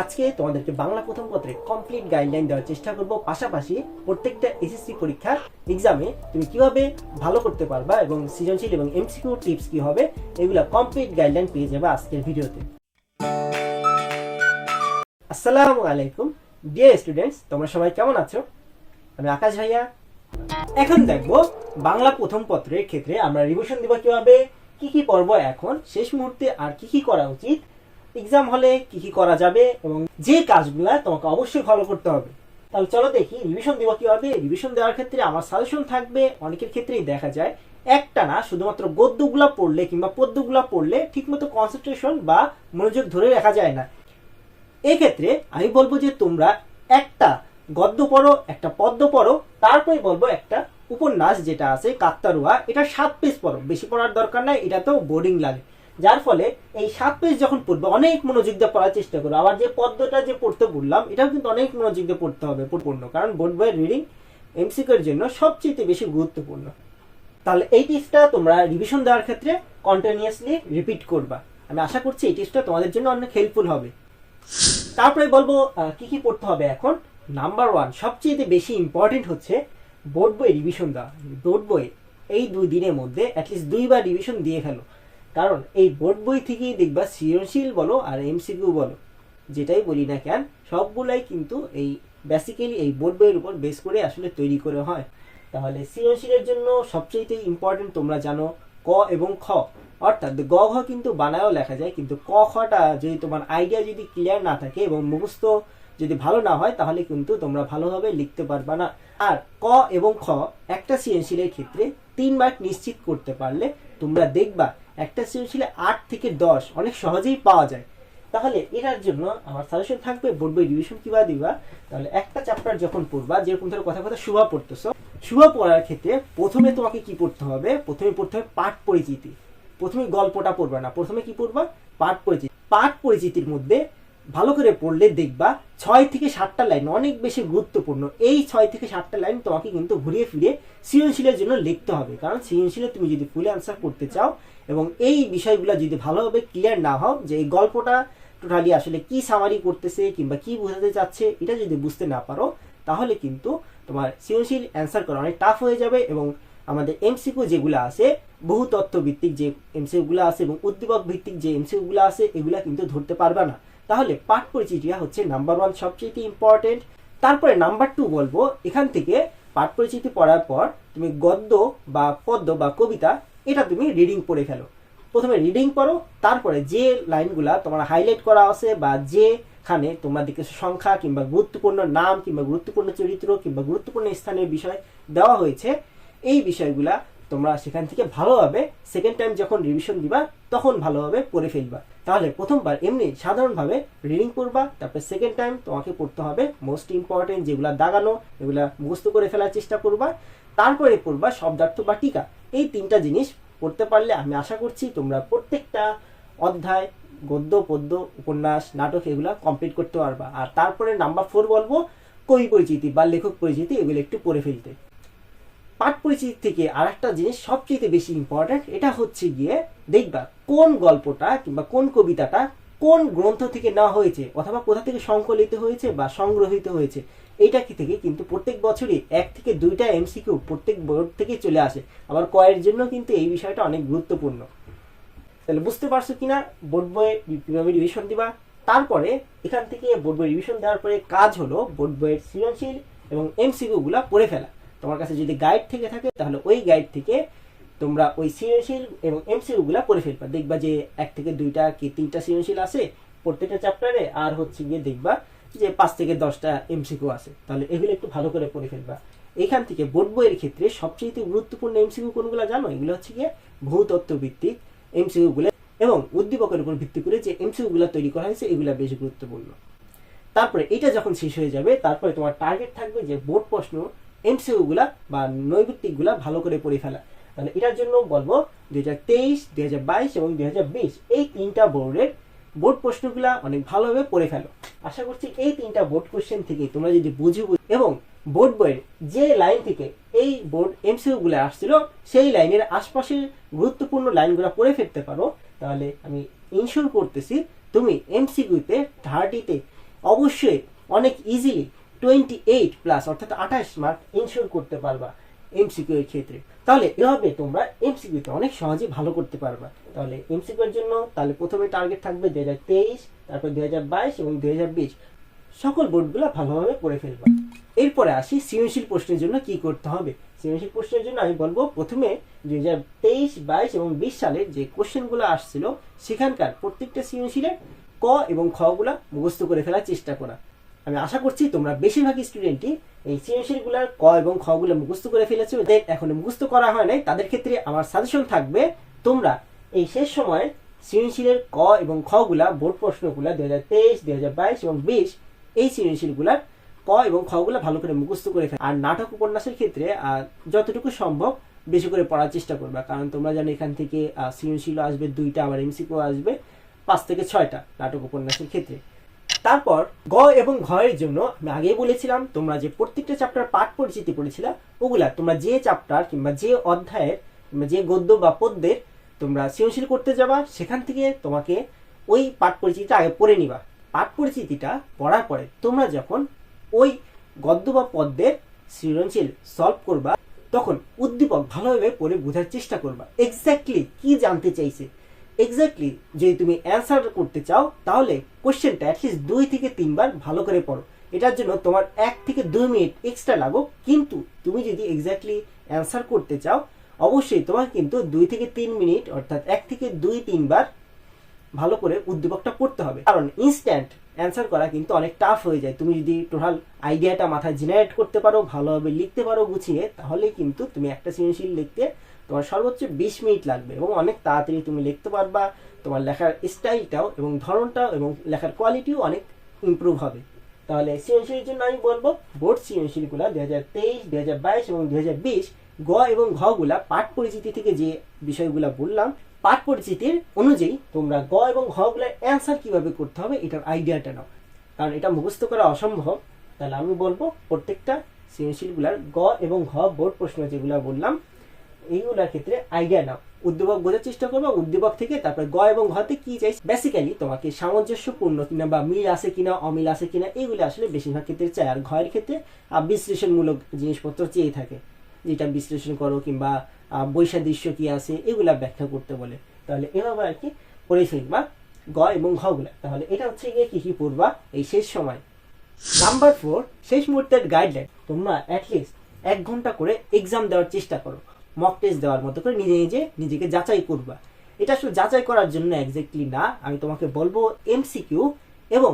আজকে তোমাদেরকে বাংলা প্রথম পত্রে কমপ্লিট গাইডলাইন দেওয়ার চেষ্টা করব। পাশাপাশি প্রত্যেকটা এসএসসি পরীক্ষার এক্সামে তুমি কীভাবে ভালো করতে পারবা এবং সৃজনশীল এবং এমসিকিউ টিপস কি হবে, এগুলা কমপ্লিট গাইডলাইন পেয়ে যাবে আজকের ভিডিওতে। আসসালামু আলাইকুম। ডিয়ার স্টুডেন্টস তোমরা সবাই কেমন আছো? আমি আকাশ ভাইয়া। এখন দেখব বাংলা প্রথম পত্রের ক্ষেত্রে আমরা রিভিশন দিব কীভাবে, কি কি পর্ব এখন, শেষ মুহূর্তে আর কি কি করা উচিত এক্সাম হলে কি কি করা যাবে এবং যে কাজগুলা তোমাকে অবশ্যই ফলো করতে হবে। তাহলে চলো দেখি রিভিশন দিব কীভাবে? রিভিশন দেওয়ার ক্ষেত্রে আমার সাজেশন থাকবে, অনেকের ক্ষেত্রেই দেখা যায়। একটা না, শুধুমাত্র গদ্যগুলা পড়লে কিংবা পদ্যগুলা পড়লে ঠিকমতো কনসেন্ট্রেশন বা মনোযোগ ধরে রাখা যায় না। এক্ষেত্রে আমি বলব যে তোমরা একটা গদ্য পড়ো, একটা পদ্য পড়ো, তারপরে বলব একটা উপন্যাস যেটা আছে, কাকতারুয়া। এটা সাত পেজ পড়ো। বেশি পড়ার দরকার নাই, এটা তো বোর্ডিং লাগে। যার ফলে এই সাত পেজ যখন পড়বে, অনেক মনোযোগ দিয়ে পড়ার চেষ্টা করো আবার যে পদ্মটা যে পড়তে বললাম, এটাও কিন্তু অনেক মনোযোগ দিয়ে পড়তে হবে পূর্ণ কারণ বোর্ড বইয়ের রিডিং এমসিকের জন্য সবচেয়ে বেশি গুরুত্বপূর্ণ। তাহলে এই টিপসটা তোমরা রিভিশন দেওয়ার ক্ষেত্রে কন্টিনিউয়াসলি রিপিট করবা। আমি আশা করছি এই টিপসটা তোমাদের জন্য অনেক হেল্পফুল হবে। তারপরে বলব কি কি পড়তে হবে এখন? নাম্বার ওয়ান সবচেয়ে বেশি ইম্পর্টেন্ট হচ্ছে বোর্ড বই রিভিশন দেওয়া। বোর্ড বই এই দুই দিনের মধ্যে অ্যাটলিস্ট দুইবার রিভিশন দিয়ে ফেলো। কারণ এই বোর্ড বই থেকেই দেখবা সৃজনশীল বলো আর এমসিকিউ বলো। যেটাই বলি না কেন, সবগুলাই কিন্তু এই বেসিক্যালি এই বোর্ড বইয়ের উপর বেস করে আসলে তৈরি করে হয়। তাহলে সৃজনশীলের জন্য সবচেয়ে ইম্পর্টেন্ট তোমরা জানো ক এবং খ। অর্থাৎ গ, ঘ কিন্তু বানায়ও লেখা যায়, কিন্তু ক খটা যদি তোমার আইডিয়া যদি ক্লিয়ার না থাকে এবং মুখস্থ যদি ভালো না হয়, তাহলে কিন্তু তোমরা ভালোভাবে লিখতে পারবা না। আর ক এবং খ একটা সৃজনশীলের ক্ষেত্রে তিন মার্ক নিশ্চিত করতে পারলে তোমরা দেখবা একটা সৃজনশীলে আট থেকে দশ, অনেক সহজেই পাওয়া যায়। তাহলে এটার জন্য আমার সাজেশন থাকবে বোর্ড বই রিভিশন কীভাবে দিবা? তাহলে একটা চ্যাপ্টার যখন পড়বা, যেরকম ধরো কথা কথা শুভা পড়তেছো, শুভা পড়ার ক্ষেত্রে প্রথমে তোমাকে কি পড়তে হবে? প্রথমে পড়তে হবে পাঠ পরিচিতি। প্রথমে গল্পটা পড়বা না, প্রথমে কি পড়বা? পাঠ পরিচিতি। পাঠ পরিচিতির মধ্যে ভালো করে পড়লে দেখবা ছয় থেকে সাতটা লাইন অনেক বেশি গুরুত্বপূর্ণ। এই ছয় থেকে সাতটা লাইন তোমাকে কিন্তু ঘুরিয়ে ফিরে সৃজনশীলের জন্য লিখতে হবে। কারণ সৃজনশীলে তুমি যদি ফুল অ্যান্সার করতে চাও এবং এই বিষয়গুলো যদি ভালোভাবে ক্লিয়ার না হও, যে এই গল্পটা টোটালি আসলে কি সামারি করতেছে কিংবা কি বোঝাতে চাচ্ছে, এটা যদি বুঝতে না পারো, তাহলে কিন্তু তোমার সৃজনশীল অ্যান্সার করা অনেক টাফ হয়ে যাবে এবং আমাদের এমসিকিউ যেগুলো আছে, বহু তত্ত্ব ভিত্তিক যে এমসিকিউগুলো আছে এবং উদ্দীপক ভিত্তিক যে এমসিকিউগুলো আছে, এগুলো কিন্তু ধরতে পারবে না। তাহলে পাঠ পরিচিতিটা হচ্ছে নাম্বার ওয়ান সবচেয়ে ইম্পর্টেন্ট তারপরে নাম্বার টু বলব, এখান থেকে পাঠ পরিচিতি পড়ার পর তুমি গদ্য বা পদ্য বা কবিতা এটা তুমি রিডিং পড়ে ফেলো। প্রথমে রিডিং পড়ো, তারপরে যে লাইনগুলা তোমার হাইলাইট করা আছে বা যেখানে তোমরা দেখেছ সংখ্যা কিংবা গুরুত্বপূর্ণ নাম কিংবা গুরুত্বপূর্ণ চরিত্র কিংবা গুরুত্বপূর্ণ স্থানের বিষয় দেওয়া হয়েছে, এই বিষয়গুলা তোমরা সেখান থেকে ভালোভাবে সেকেন্ড টাইম যখন রিভিশন দিবা, তখন ভালোভাবে পড়ে ফেলবা। তাহলে প্রথমবার এমনি সাধারণভাবে রিডিং করবা তারপরে সেকেন্ড টাইম তোমাকে পড়তে হবে মোস্ট ইম্পর্টেন্ট যেগুলা দাগানো, এগুলা মুখস্থ করে ফেলার চেষ্টা করবা। তারপরে পড়বা শব্দার্থ বা টিকা। এই তিনটা জিনিস পড়তে পারলে আমি আশা করছি তোমরা প্রত্যেকটা অধ্যায়, গদ্য, পদ্য, উপন্যাস, নাটক এগুলা কমপ্লিট করতে পারবা। আর তারপরে নাম্বার ফোর বলব, কবি পরিচিতি বা লেখক পরিচিতি এগুলো একটু পড়ে ফেলতে। পাঠ পরিচিতি থেকে আর একটা জিনিস সবচেয়ে বেশি ইম্পর্টেন্ট এটা হচ্ছে গিয়ে দেখবা কোন গল্পটা কিংবা কোন কবিতাটা কোন গ্রন্থ থেকে নেওয়া হয়েছে অথবা কোথা থেকে সংকলিত হয়েছে বা সংগ্রহিত হয়েছে, এইটা কি থেকে কিন্তু প্রত্যেক বছরই এক থেকে দুইটা এমসিকিউ প্রত্যেক বোর্ড থেকে চলে আসে। আবার কয়ের জন্য কিন্তু এই বিষয়টা অনেক গুরুত্বপূর্ণ। তাহলে বুঝতে পারছ কিনা? বোর্ড বইয়ে রিভিশন দিবা। তারপরে এখান থেকে বোর্ড বই রিভিশন দেওয়ার পরে কাজ হলো বোর্ড বইয়ের সৃজনশীল এবং এমসিকিউ গুলা পড়ে ফেলা। তোমার কাছে যদি গাইড থেকে থাকে, তাহলে ওই গাইড থেকে তোমরা ওই সৃজনশীল এবং এমসিকিউ গুলা পড়ে ফেলবা। দেখবা যে এক থেকে দুইটা কি তিনটা সৃজনশীল আছে প্রত্যেকটা চ্যাপ্টারে আর হচ্ছে গিয়ে দেখবা যে পাঁচ থেকে দশটা এমসিকিউ আছে। তাহলে এগুলো একটু ভালো করে পড়ে ফেলবা। এখান থেকে বোর্ড বইয়ের ক্ষেত্রে সবচেয়ে গুরুত্বপূর্ণ এমসিকিউ কোনগুলো জানো? এগুলো হচ্ছে গিয়ে ভূতত্ত্ব ভিত্তিক এমসিকিউ গুলো এবং উদ্দীপকের উপর ভিত্তি করে যে এমসিকিউ গুলো তৈরি করা হয়েছে, এগুলো বেশ গুরুত্বপূর্ণ। তারপরে এটা যখন শেষ হয়ে যাবে, তারপরে তোমার টার্গেট থাকবে যে বোর্ড প্রশ্ন এমসিকিউ গুলা বা নৈবিত্তিকগুলা ভালো করে পড়ে ফেলা। তাহলে এটার জন্য বলব দুই হাজার তেইশ, দুই হাজার বাইশ এবং দুই হাজার বিশ এই তিনটা বোর্ডের বোর্ড প্রশ্নগুলা অনেক ভালোভাবে পড়ে ফেলো। আশা করছি এই তিনটা বোর্ড কোশ্চেন থেকে তোমরা যদি বুঝে এবং বোর্ড বইয়ের যে লাইন থেকে এই বোর্ড এমসিকিউ গুলো আসছিল, সেই লাইনের আশপাশের গুরুত্বপূর্ণ লাইনগুলো পড়ে ফেলতে পারো। তাহলে আমি ইনশোর করতেছি, তুমি এমসিকিউতে থার্টিতে অবশ্যই অনেক ইজিলি টোয়েন্টি এইট প্লাস অর্থাৎ আঠাশ মার্ক ইনশোর করতে পারবা এমসিকিউ এর ক্ষেত্রে। তাহলে এভাবে তোমরা অনেক সহজে ভালো করতে পারবা। তাহলে এমসিকিউ এর জন্য তাহলে প্রথমে টার্গেট থাকবে দুই হাজার তেইশ, তারপর দুই হাজার বাইশ এবং দুই হাজার বিশ। সকল বোর্ডগুলো ভালোভাবে পড়ে ফেলবা। এরপরে আসি সৃজনশীল প্রশ্নের জন্য কি করতে হবে? সৃজনশীল প্রশ্নের জন্য আমি বলব, প্রথমে দুই হাজার তেইশ, বাইশ এবং বিশ সালের যে কোশ্চেনগুলো আসছিল, সেখানকার প্রত্যেকটা সৃজনশীলের ক এবং খ গুলা মুখস্থ করে ফেলার চেষ্টা করা। আমি আশা করছি তোমরা বেশিরভাগ স্টুডেন্টই এই সৃজনশীলগুলোর ক এবং খ গুলো মুখস্থ করে ফেলেছো। যাদের এখনও মুখস্থ করা হয় নাই। তাদের ক্ষেত্রে আমার সাজেশন থাকবে, তোমরা এই শেষ সময়ে সৃজনশীলের ক এবং খ গুলা, বোর্ড প্রশ্নগুলা দুই হাজার তেইশ, দুই হাজার বাইশ এবং বিশ, এই সৃজনশীলগুলার ক এবং খ গুলা ভালো করে মুখস্থ করে ফেলে আর নাটক উপন্যাসের ক্ষেত্রে যতটুকু সম্ভব বেশি করে পড়ার চেষ্টা করবা। কারণ তোমরা জানো এখান থেকে সৃজনশীল আসবে, দুইটা আবার এমসিকিউ আসবে, পাঁচ থেকে ছয়টা নাটক উপন্যাসের ক্ষেত্রে। তারপর গ এবং ঘ এর জন্য আমি আগেই বলেছিলাম, তোমরা যে প্রত্যেকটা চ্যাপ্টার পাঠ পরিচিতি পড়েছিলা, ওগুলা তোমরা যে চ্যাপ্টার কিংবা যে অধ্যায়ের কিংবা যে গদ্য বা পদ্যের তোমরা সৃজনশীল করতে যাবা, সেখান থেকে তোমাকে ওই পাঠ পরিচিতিটা আগে পড়ে নিবা। পাঠ পরিচিতিটা পড়ার পরে তোমরা যখন ওই গদ্য বা পদ্যের সৃজনশীল সলভ করবা, তখন উদ্দীপক ভালোভাবে পড়ে বোঝার চেষ্টা করবা। এক্স্যাক্টলি কি জানতে চাইছে? এক্স্যাক্টলি যদি তুমি অ্যান্সার করতে চাও, তাহলে কোশ্চেনটা অ্যাটলিস্ট দুই থেকে তিনবার ভালো করে পড়ো। এটার জন্য তোমার এক থেকে দুই মিনিট এক্সট্রা লাগুক। কিন্তু তুমি যদি এক্স্যাক্টলি অ্যান্সার করতে চাও, অবশ্যই তোমাকে কিন্তু দুই থেকে তিন মিনিট, অর্থাৎ এক থেকে দুই তিনবার ভালো করে উদ্দীপকটা পড়তে হবে। কারণ ইনস্ট্যান্ট অ্যান্সার করা কিন্তু অনেক টাফ হয়ে যায়। তুমি যদি টোটাল আইডিয়াটা মাথায় জেনারেট করতে পারো, ভালোভাবে লিখতে পারো, গুছিয়ে, তাহলে কিন্তু তুমি একটা সৃজনশীল লিখতে তোমার সর্বোচ্চ বিশ মিনিট লাগবে এবং অনেক তাড়াতাড়ি তুমি লিখতে পারবা, তোমার লেখার স্টাইলটাও এবং ধরনটাও এবং লেখার কোয়ালিটিও অনেক ইমপ্রুভ হবে। তাহলে সৃজনশীলের জন্য আমি বলব, বোর্ড সৃজনশীলগুলো দুই হাজার তেইশ, দুই হাজার বাইশ এবং দুই হাজার বিশ গ এবং ঘ গুলা পাঠ পরিচিতি থেকে যে বিষয়গুলো বললাম, পাঠ পরিচিতির অনুযায়ী তোমরা গ এবং ঘ গুলার অ্যান্সার কীভাবে করতে হবে এটার আইডিয়াটা নাও। কারণ এটা মুখস্থ করা অসম্ভব। তাহলে আমি বলব, প্রত্যেকটা সৃজনশীলগুলার গ এবং ঘ বোর্ড প্রশ্ন যেগুলো বললাম এইগুলোর ক্ষেত্রে আইডিয়া নাও। উদ্দীপক বোঝার চেষ্টা করব উদ্দীপক থেকে তারপরে গ এবং ঘতে কি চাই বেসিক্যালি তোমাকে সামঞ্জস্যপূর্ণ কিনা বা মিল আছে কিনা, অমিল আছে কিনা, এগুলো আসলে বেশিরভাগ ক্ষেত্রে চাই। আর ঘয়ের ক্ষেত্রে বিশ্লেষণমূলক জিনিসপত্র চেয়ে থাকে। যেটা বিশ্লেষণ করো কিংবা বৈসাদৃশ্য কি আছে, এগুলা ব্যাখ্যা করতে বলে। তাহলে এভাবে আর কি পড়ে ফেলবা গ এবং ঘ গুলা তাহলে এটা হচ্ছে গিয়ে কি কি পড়বা? এই শেষ সময়। নাম্বার ফোর শেষ মুহূর্তের গাইডলাইন তোমরা অ্যাটলিস্ট এক ঘণ্টা করে এক্সাম দেওয়ার চেষ্টা করো। মক টেস্ট দেওয়ার মতো করে নিজে নিজে নিজেকে যাচাই করবা। এটা আসলে যাচাই করার জন্য এক্স্যাক্টলি না, আমি তোমাকে বলব এমসিকিউ এবং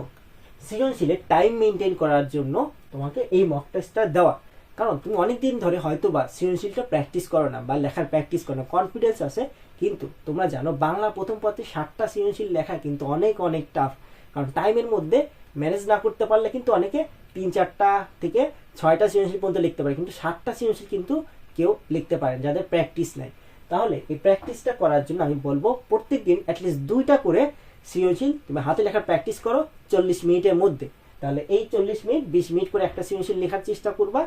সৃজনশীলের টাইম মেনটেন করার জন্য তোমাকে এই মক টেস্টটা দেওয়া। কারণ তুমি অনেক দিন ধরে হয়তো বা সৃজনশীলটা প্র্যাকটিস করো না বা লেখার প্র্যাকটিস করো না কনফিডেন্স আছে, কিন্তু তোমরা জানো বাংলা প্রথম পথে ষাটটা সৃজনশীল লেখা কিন্তু অনেক অনেক টাফ কারণ টাইমের মধ্যে ম্যানেজ না করতে পারলে কিন্তু অনেকে তিন, চারটা থেকে ছয়টা সৃজনশীল পর্যন্ত লিখতে পারে, কিন্তু ষাটটা সৃজনশীল কিন্তু কেউ লিখতে পারেন, যাদের প্র্যাকটিস নাই। তাহলে এই প্র্যাকটিসটা করার জন্য আমি বলব প্রত্যেক দিন অ্যাটলিস্ট দুইটা করে সৃজনশীল তুমি হাতে লেখার প্র্যাকটিস করো চল্লিশ মিনিটের মধ্যে। তাহলে এই চল্লিশ মিনিট, বিশ মিনিট করে একটা সৃজনশীল লেখার চেষ্টা করবা।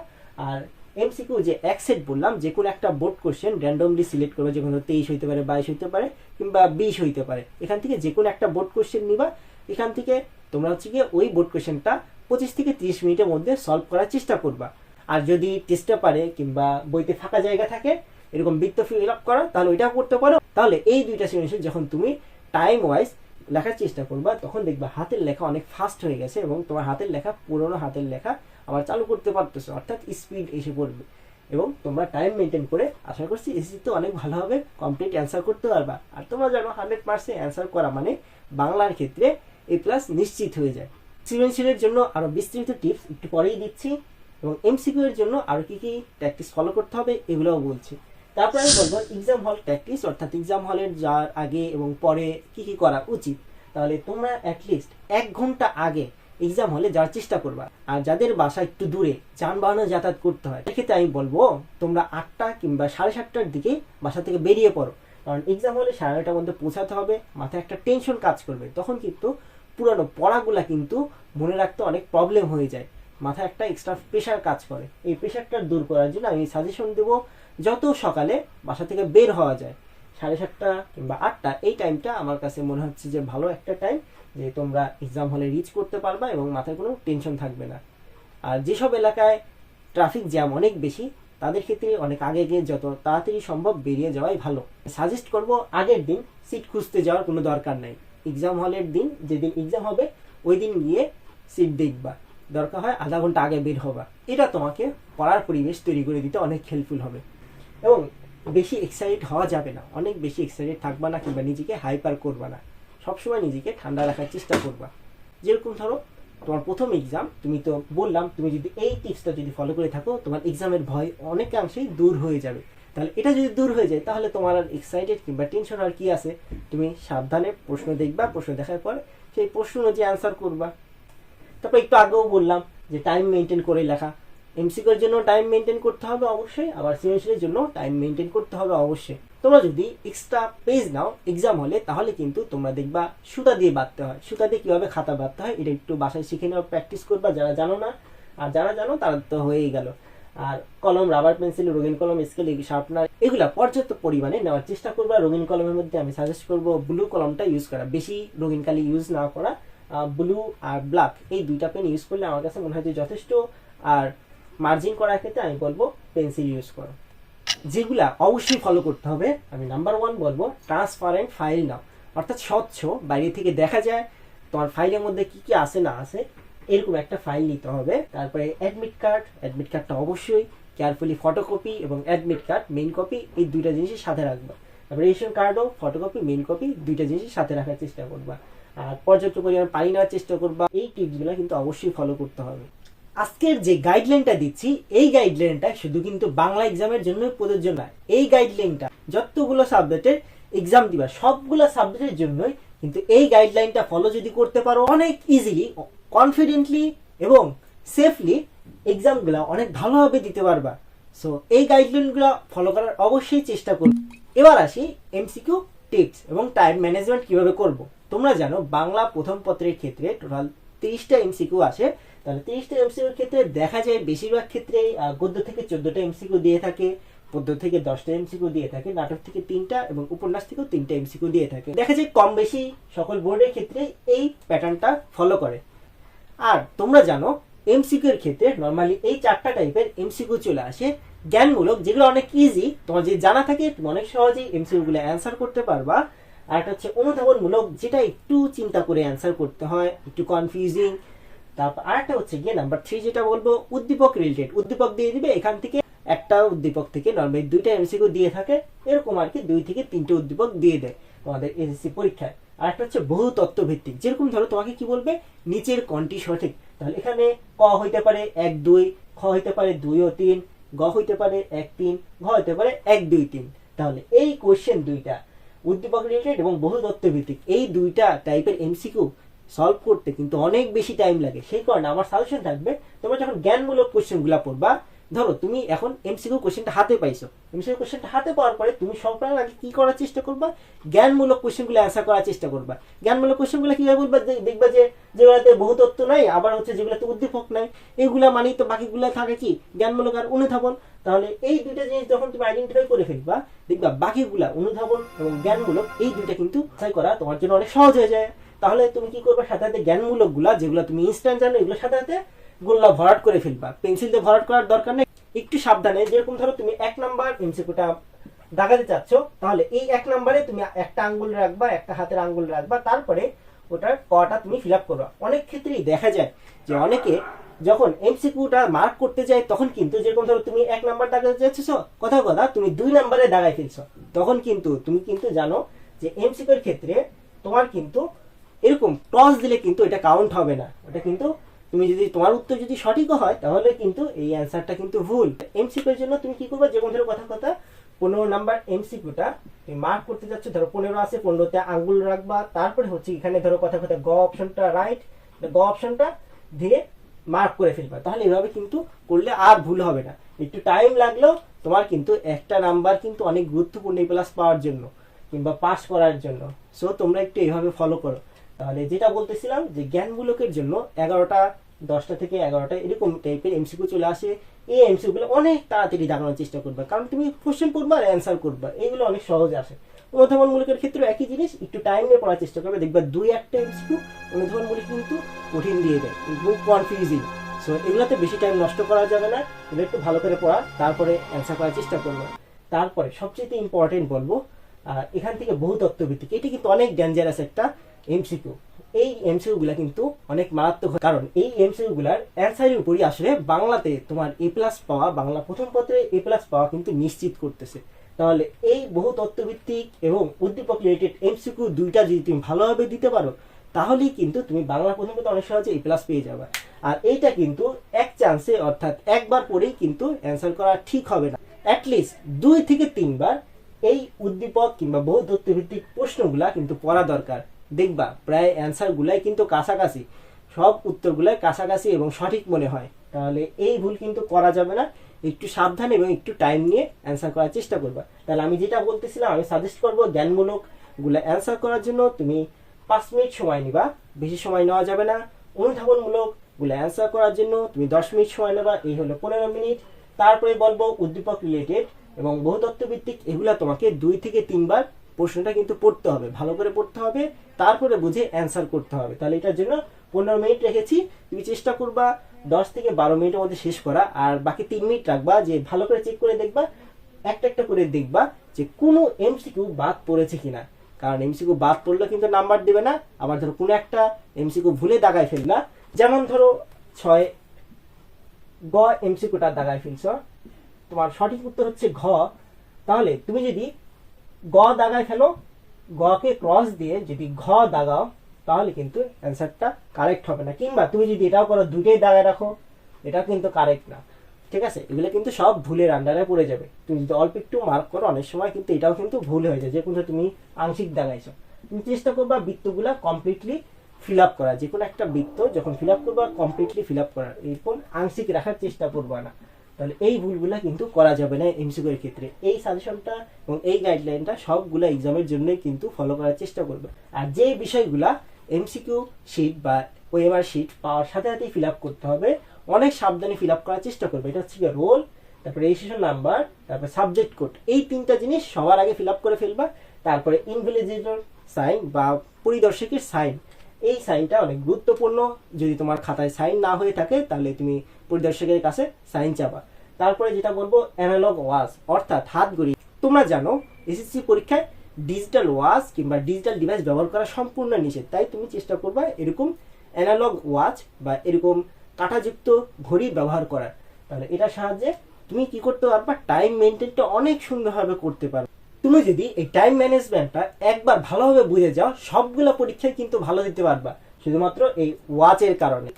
আর এমসিকিউ যে এক সেট বললাম, যে কোনো একটা বোর্ড কোশ্চেন র্যান্ডমলি সিলেক্ট করবে যে কোনো তেইশ হইতে পারে, বাইশ হইতে পারে, কিংবা বিশ হইতে পারে। এখান থেকে যে কোনো একটা বোর্ড কোশ্চেন নিবা। এখান থেকে তোমরা হচ্ছে গিয়ে ওই বোর্ড কোশ্চেনটা পঁচিশ থেকে তিরিশ মিনিটের মধ্যে সলভ করার চেষ্টা করবা। আর যদি টেস্টে পারে কিংবা বইতে ফাঁকা জায়গা থাকে, এরকম বৃত্ত ফিল আপ করা, তাহলে ওইটাও করতে পারো। তাহলে এই দুইটা সৃজনশীল যখন তুমি টাইম ওয়াইজ লেখার চেষ্টা করবা, তখন দেখবা হাতের লেখা অনেক ফাস্ট হয়ে গেছে এবং তোমার হাতের লেখা, পুরোনো হাতের লেখা আবার চালু করতে পারতেছো, অর্থাৎ স্পিড এসে পড়বে। এবং তোমরা টাইম মেনটেন করে, আশা করছি এসিতে অনেক ভালোভাবে কমপ্লিট অ্যান্সার করতে পারবা। আর তোমরা জানো হান্ড্রেড পার্সেন্ট অ্যান্সার করা মানে বাংলার ক্ষেত্রে এ প্লাস নিশ্চিত হয়ে যায়। সৃজনশীলের জন্য আরও বিস্তৃত টিপস একটু পরেই দিচ্ছি। এবং এমসিকিউ এর জন্য আরও কি কি প্র্যাকটিস ফলো করতে হবে, এগুলোও বলছি। তারপরে আমি বলব এক্সাম হল প্র্যাকটিস অর্থাৎ এক্সাম হলের যাওয়ার আগে এবং পরে কি কি করা উচিত, তাহলে তোমরা অ্যাটলিস্ট এক ঘণ্টা আগে এক্সাম হলে যাওয়ার চেষ্টা করবা। আর যাদের বাসা একটু দূরে যানবাহনে যাতায়াত করতে হয় সেক্ষেত্রে আমি বলব তোমরা আটটা কিংবা সাড়ে সাতটার দিকে বাসা থেকে বেরিয়ে পড়ো। কারণ এক্সাম হলে সাড়ে নটার মধ্যে পৌঁছাতে হবে, মাথায় একটা টেনশন কাজ করবে, তখন কিন্তু পুরানো পড়াগুলা কিন্তু মনে রাখতে অনেক প্রবলেম হয়ে যায়। মাথায় একটা এক্সট্রা প্রেশার কাজ করে। এই প্রেশারটা দূর করার জন্য আমি সাজেশন দেবো, যত সকালে বাসা থেকে বের হওয়া যায়, সাড়ে সাতটা কিংবা আটটা, এই টাইমটা আমার কাছে মনে হচ্ছে যে ভালো একটা টাইম যে তোমরা এক্সাম হলে রিচ করতে পারবা এবং মাথায় কোনো টেনশন থাকবে না। আর যেসব এলাকায় ট্রাফিক জ্যাম অনেক বেশি, তাদের ক্ষেত্রে অনেক আগে গিয়ে যত তাড়াতাড়ি সম্ভব বেরিয়ে যাওয়াই ভালো। সাজেস্ট করব, আগের দিন সিট খুঁজতে যাওয়ার কোনো দরকার নাই। এক্সাম হলের দিন, যেদিন এক্সাম হবে, ওই দিন গিয়ে সিট দেখবা। দরকার হয়, আধা ঘণ্টা আগে বের হবা এটা তোমাকে পড়ার পরিবেশ তৈরি করে দিতে অনেক হেল্পফুল হবে। এবং বেশি এক্সাইটেড হওয়া যাবে না। অনেক বেশি এক্সাইটেড থাকবা না কিংবা নিজেকে হাইপার করবা না। সবসময় নিজেকে ঠান্ডা রাখার চেষ্টা করবা। যেরকম ধরো, তোমার প্রথম এক্সাম তুমি তো বললাম, তুমি যদি এই টিপসটা যদি ফলো করে থাকো, তোমার এক্সামের ভয় অনেকাংশেই দূর হয়ে যাবে। তাহলে এটা যদি দূর হয়ে যায়, তাহলে তোমার আর এক্সাইটেড কিংবা টেনশন আর কি আছে? তুমি সাবধানে প্রশ্ন দেখবা, প্রশ্ন দেখার পর সেই প্রশ্ন অনুযায়ী অ্যান্সার করবা। তারপর একটু আগেও বললাম যে টাইম মেনটেন করে লেখা। এমসিকিউর জন্য টাইম মেনটেন করতে হবে অবশ্যই, আবার সিএসির জন্য টাইম মেনটেন করতে হবে অবশ্যই। তোমরা যদি এক্সট্রা পেজ নাও এক্সাম হলে, তাহলে কিন্তু তোমরা দেখবা সুতা দিয়ে বাঁধতে হয়। সুতা দিয়ে কীভাবে খাতা বাঁধতে হয়, এটা একটু বাসায় শিখে নেওয়া প্র্যাকটিস করবা, যারা জানো না, আর যারা জানো, তারা তো হয়েই গেল। আর কলম রাবার পেন্সিল রঙিন কলম স্কেল শার্পনার এগুলা পর্যাপ্ত পরিমাণে নেওয়ার চেষ্টা করবা। রঙিন কলমের মধ্যে আমি সাজেস্ট করব ব্লু কলমটা ইউজ করা। বেশি রঙিন কালি ইউজ না করা। ব্লু আর ব্ল্যাক এই দুইটা পেন ইউজ করলে আমার কাছে মনে হয় যে যথেষ্ট। আর মার্জিন করার ক্ষেত্রে আমি বলব পেন্সিল ইউজ করো। যেগুলা অবশ্যই ফলো করতে হবে। আমি নাম্বার ওয়ান বলব ট্রান্সপারেন্ট ফাইল নাও। অর্থাৎ স্বচ্ছ, বাইরে থেকে দেখা যায় তোমার ফাইলের মধ্যে কি কি আছে না আছে, এরকম একটা ফাইল নিতে হবে। তারপরে অ্যাডমিট কার্ড অ্যাডমিট কার্ডটা অবশ্যই কেয়ারফুলি ফটোকপি এবং অ্যাডমিট কার্ড মেইন কপি এই দুইটা জিনিসের সাথে রাখবা। রেশন কার্ডও ফটোকপি মেইন কপি দুইটা জিনিসের সাথে রাখার চেষ্টা করবা। আর পর্যাপ্ত পরিমাণ পানি নেওয়ার চেষ্টা করবা। এই টিপসগুলো কিন্তু অবশ্যই ফলো করতে হবে। আজকের যে গাইডলাইনটা দিচ্ছি, এই গাইডলাইনটা শুধু কিন্তু বাংলা এক্সামের জন্য প্রযোজ্য নয়। এই গাইডলাইনটা যতগুলো সাবজেক্টের এক্সাম দিবা, সবগুলো সাবজেক্টের জন্যই কিন্তু এই গাইডলাইনটা ফলো যদি করতে পারো, অনেক ইজিলি কনফিডেন্টলি এবং সেফলি এক্সামগুলো অনেক ভালোভাবে দিতে পারবা। সো এই গাইডলাইনগুলো ফলো করার অবশ্যই চেষ্টা করবে। এবার আসি এমসিকিউ টিপস এবং টাইম ম্যানেজমেন্ট কীভাবে করব। তোমরা জানো, বাংলা প্রথম পত্রের ক্ষেত্রে টোটাল তিরিশটা এমসিকিউ আসে তাহলে তিরিশটা এমসিকিউর ক্ষেত্রে দেখা যায় বেশিরভাগ ক্ষেত্রে গদ্য থেকে চোদ্দটা এমসিকিউ দিয়ে থাকে, পদ্য থেকে দশটা এমসিকিউ দিয়ে থাকে, নাটক থেকে তিনটা এবং উপন্যাস থেকেও তিনটা এমসিকিউ দিয়ে থাকে। দেখা যায় কম বেশি সকল বোর্ডের ক্ষেত্রে এই প্যাটার্নটা ফলো করে। আর তোমরা জানো এমসিকিউ এর ক্ষেত্রে নর্মালি এই চারটা টাইপের এমসিকিউ চলে আসে। জ্ঞানমূলক, যেগুলো অনেক ইজি তোমার যে জানা থাকে, তুমি অনেক সহজেই এমসিকিউ গুলো অ্যান্সার করতে পারবা। আর একটা হচ্ছে অনুধাবনমূলক, যেটা একটু চিন্তা করে অ্যান্সার করতে হয়, একটু কনফিউজিং তারপর আরেকটা হচ্ছে গিয়ে নাম্বার থ্রি যেটা বলব, উদ্দীপক রিলেটেড উদ্দীপক দিয়ে দিবে, এখান থেকে একটা উদ্দীপক থেকে নর্মালি দুইটা এমসিকিউ দিয়ে থাকে, এরকম আর কি দুই থেকে তিনটে উদ্দীপক দিয়ে দেয় তোমাদের এসএসসি পরীক্ষায়। আর একটা হচ্ছে বহু তত্ত্ব ভিত্তিক যেরকম ধরো তোমাকে কি বলবে? নিচের কনটি সঠিক? তাহলে এখানে ক হইতে পারে এক, দুই, খ হইতে পারে দুই ও তিন, গ হইতে পারে এক, তিন, ঘ হইতে পারে এক, দুই, তিন। তাহলে এই কোশ্চেন দুইটা উদ্দীপক রিলেটেড এবং বহু তত্ত্ব ভিত্তিক এই দুইটা টাইপের এমসিকিউ সলভ করতে কিন্তু অনেক বেশি টাইম লাগে। সেই কারণে আমার সাজেশন থাকবে, তোমরা যখন জ্ঞানমূলক কোশ্চেনগুলো পড়বা ধরো, তুমি এখন এমসিকিউ কোশ্চেনটা হাতে পাইছো। এমসিকিউ কোশ্চেনটা হাতে পাওয়ার পরে তুমি সবার আগে কি করার চেষ্টা করবা? জ্ঞানমূলক কোশ্চেনগুলো অ্যান্সার করার চেষ্টা করবা। জ্ঞানমূলক কোশ্চেনগুলো কীভাবে বলবা? দেখবা যে, যেগুলোতে বহু তত্ত্ব নাই, আবার হচ্ছে যেগুলোতে উদ্দীপক নাই, এগুলা মানেই তো বাকিগুলো থাকে কি? জ্ঞানমূলক আর অনুধাবন। তাহলে এই দুইটা জিনিস যখন তুমি আইডেন্টিফাই করে ফেলবা, দেখবা বাকিগুলা অনুধাবন এবং জ্ঞানমূলক এই দুইটা কিন্তু করা তোমার জন্য অনেক সহজ হয়ে যায়। তাহলে তুমি কি করবে? সাথে সাথে জ্ঞানমূলকগুলা যেগুলো তুমি ইনস্ট্যান্ট জানো, এগুলো সাথে সাথে গোল্লা ভরাট করে ফেলবা। পেন্সিল দিয়ে ভরাট করার দরকার নেই। একটু সাবধানে, যেরকম ধরো তুমি এক নাম্বার এমসিকিউটা দাগাতে চাচ্ছ, তাহলে এই এক নাম্বারে তুমি একটা আঙ্গুল রাখবা, একটা হাতের আঙ্গুল রাখবা, তারপরে ওটার কটা তুমি ফিল আপ করবা। অনেক ক্ষেত্রেই দেখা যায় যে অনেকে যখন এমসিকিউটা মার্ক করতে যায়, তখন কিন্তু যেরকম ধরো তুমি এক নাম্বার দাগাতে যাচ্ছ কথা কথা তুমি দুই নাম্বারে দাগাই ফেলছো। তখন কিন্তু তুমি কিন্তু জানো যে এমসিকিউর ক্ষেত্রে তোমার কিন্তু এরকম টস দিলে কিন্তু এটা কাউন্ট হবে না। ওটা কিন্তু তুমি যদি তোমার উত্তর যদি সঠিকও হয়, তাহলে কিন্তু এই অ্যান্সারটা কিন্তু ভুল। এমসিকিউর জন্য তুমি কি করবে? যেমন ধরো কথা কথা, পনেরো নাম্বার এমসিকিউটা তুমি মার্ক করতে যাচ্ছ। ধরো পনেরো আছে, পনেরোতে আঙ্গুল রাখবা। তারপরে হচ্ছে এখানে ধরো কথা কথা, গ অপশনটা রাইট গ অপশনটা দিয়ে মার্ক করে ফেলবা। তাহলে এভাবে কিন্তু করলে আর ভুল হবে না। একটু টাইম লাগলেও তোমার কিন্তু একটা নাম্বার কিন্তু অনেক গুরুত্বপূর্ণ এই প্লাস পাওয়ার জন্য কিংবা পাস করার জন্য। সো তোমরা একটু এইভাবে ফলো করো। তাহলে যেটা বলতেছিলাম, যে জ্ঞানমূলকের জন্য এগারোটা দশটা থেকে এগারোটা এরকম টাইপের এমসিকিউ চলে আসে। এই এমসিকিউ গুলো অনেক তাড়াতাড়ি দাগানোর চেষ্টা করবে। কারণ তুমি কোশ্চেন করবা আর অ্যান্সার করবা। এইগুলো অনেক সহজে আসে। অনুধাবনমূলকের ক্ষেত্রে একই জিনিস, একটু টাইম নিয়ে পড়ার চেষ্টা করবে। দেখবা দুই একটা এমসিকিউ অনুধাবনমূলক কিন্তু কঠিন দিয়ে দেয়। এবং কনফিউজিং সো এগুলোতে বেশি টাইম নষ্ট করা যাবে না। এগুলো একটু ভালো করে পড়া, তারপরে অ্যান্সার করার চেষ্টা করব। তারপরে সবচেয়ে ইম্পর্টেন্ট বলব এখান থেকে বহু তত্ত্বভিত্তিক। এটি কিন্তু অনেক ডেঞ্জারাস একটা এমসিকিউ এই এমসিকিউ গুলা কিন্তু অনেক মারাত্মক কারণ এই এমসিকিউ গুলার অ্যান্সারের উপরই আসলে বাংলাতে তোমার এ প্লাস পাওয়া, বাংলা প্রথম পত্রে এ প্লাস পাওয়া কিন্তু নিশ্চিত করতেছে। তাহলে এই বহু তত্ত্বভিত্তিক এবং উদ্দীপক রিলেটেড এমসিকিউ দুইটা যদি তুমি ভালোভাবে দিতে পারো, তাহলেই কিন্তু তুমি বাংলা প্রথম পত্রে অনেক সহজে এ প্লাস পেয়ে যাবে। আর এইটা কিন্তু এক চান্সে অর্থাৎ একবার পরেই কিন্তু অ্যান্সার করা ঠিক হবে না। অ্যাটলিস্ট দুই থেকে তিনবার এই উদ্দীপক কিংবা বহু তথ্যভিত্তিক প্রশ্নগুলা কিন্তু পড়া দরকার। দেখবা, প্রায় অ্যান্সার গুলাই কিন্তু কাছাকাছি। সব উত্তরগুলাই কাছাকাছি এবং সঠিক মনে হয়। তাহলে এই ভুল কিন্তু করা যাবে না। একটু সাবধান এবং একটু টাইম নিয়ে অ্যান্সার করার চেষ্টা করবা। তাহলে আমি যেটা বলতেছিলাম, আমি সাজেস্ট করব জ্ঞানমূলকগুলা অ্যান্সার করার জন্য তুমি পাঁচ মিনিট সময় নিবা। বেশি সময় নেওয়া যাবে না। অনুধাবনমূলকগুলো অ্যান্সার করার জন্য তুমি দশ মিনিট সময় নেবা। এই হলো পনেরো মিনিট। তারপরে বলব উদ্দীপক রিলেটেড এবং বহুতত্ত্ব ভিত্তিক এগুলা তোমাকে দুই থেকে তিনবার প্রশ্নটা কিন্তু পড়তে হবে, ভালো করে পড়তে হবে, তারপরে বুঝে অ্যান্সার করতে হবে। তাহলে এটার জন্য পনেরো মিনিট রেখেছি। তুমি চেষ্টা করবা দশ থেকে বারো মিনিটের মধ্যে শেষ করা, আর বাকি তিন মিনিট রাখবা যে ভালো করে চেক করে দেখবা, একটা একটা করে দেখবা যে কোনো এমসিকিউ বাদ পড়েছে কিনা। কারণ এমসিকিউ বাদ পড়লে কিন্তু নাম্বার দেবে না, আবার ধরো কোনো একটা এমসিকিউ ভুলে দাগায় ফেললা যেমন ধরো ছয়, গ এমসিকিউটা দাগায় ফেলছ। তোমার সঠিক উত্তর হচ্ছে ঘ। তাহলে তুমি যদি গ দাগায় ফেলো। গকে ক্রস দিয়ে যদি ঘ দাগাও, তাহলে কিন্তু অ্যান্সারটা কারেক্ট হবে না। কিংবা তুমি যদি এটাও করো দুটোই দাগায় রাখো এটা কিন্তু কারেক্ট না। ঠিক আছে? এগুলো কিন্তু সব ভুলের আন্ডারে পড়ে যাবে। তুমি যদি অল্প একটু মার্ক করো, অনেক সময় কিন্তু এটাও কিন্তু ভুল হয়ে যায়। যে কোনো তুমি আংশিক দাগাইছো। তুমি চেষ্টা করবা বৃত্তগুলা কমপ্লিটলি ফিল আপ করা যে কোনো একটা বৃত্ত যখন ফিল আপ করবা কমপ্লিটলি ফিল আপ করার। এরকম আংশিক রাখার চেষ্টা করবা না। তাহলে এই ভুলগুলা কিন্তু করা যাবে না এমসিকিউ এর ক্ষেত্রে। এই সাজেশনটা এবং এই গাইডলাইনটা সবগুলা এক্সামের জন্যই কিন্তু ফলো করার চেষ্টা করবে। আর যে বিষয়গুলা এমসিকিউ শিট বা ওএমআর শিট পাওয়ার সাথে সাথেই ফিল আপ করতে হবে, অনেক সাবধানে ফিল আপ করার চেষ্টা করবে। এটা হচ্ছে রোল তারপরে রেজিস্ট্রেশন নাম্বার তারপরে সাবজেক্ট কোড এই তিনটা জিনিস সবার আগে ফিল আপ করে ফেলবা। তারপরে ইনভিলিজেটর সাইন বা পরিদর্শকের সাইন এই সাইনটা অনেক গুরুত্বপূর্ণ। যদি তোমার খাতায় সাইন না হয়ে থাকে, তাহলে তুমি পরিদর্শকের কাছে সাইন চাবা। তারপরে যেটা বলব অ্যানালগ ওয়াজ অর্থাৎ হাত ঘড়ি তোমরা জানো এসএসসি পরীক্ষায় ডিজিটাল ওয়াচ কিংবা ডিজিটাল ডিভাইস ব্যবহার করা সম্পূর্ণ নিষেধ। তাই তুমি চেষ্টা করবা এরকম অ্যানালগ ওয়াচ বা এরকম কাঁটাযুক্ত ঘড়ি ব্যবহার করার। তাহলে এটার সাহায্যে তুমি কি করতে পারবা? টাইম মেনটেনটা অনেক সুন্দরভাবে করতে পারবে। তুমি যদি এই টাইম ম্যানেজমেন্টটা একবার ভালোভাবে বুঝে যাও, সবগুলো পরীক্ষায় কিন্তু ভালো দিতে পারবা, শুধুমাত্র এই ওয়াচের কারণে।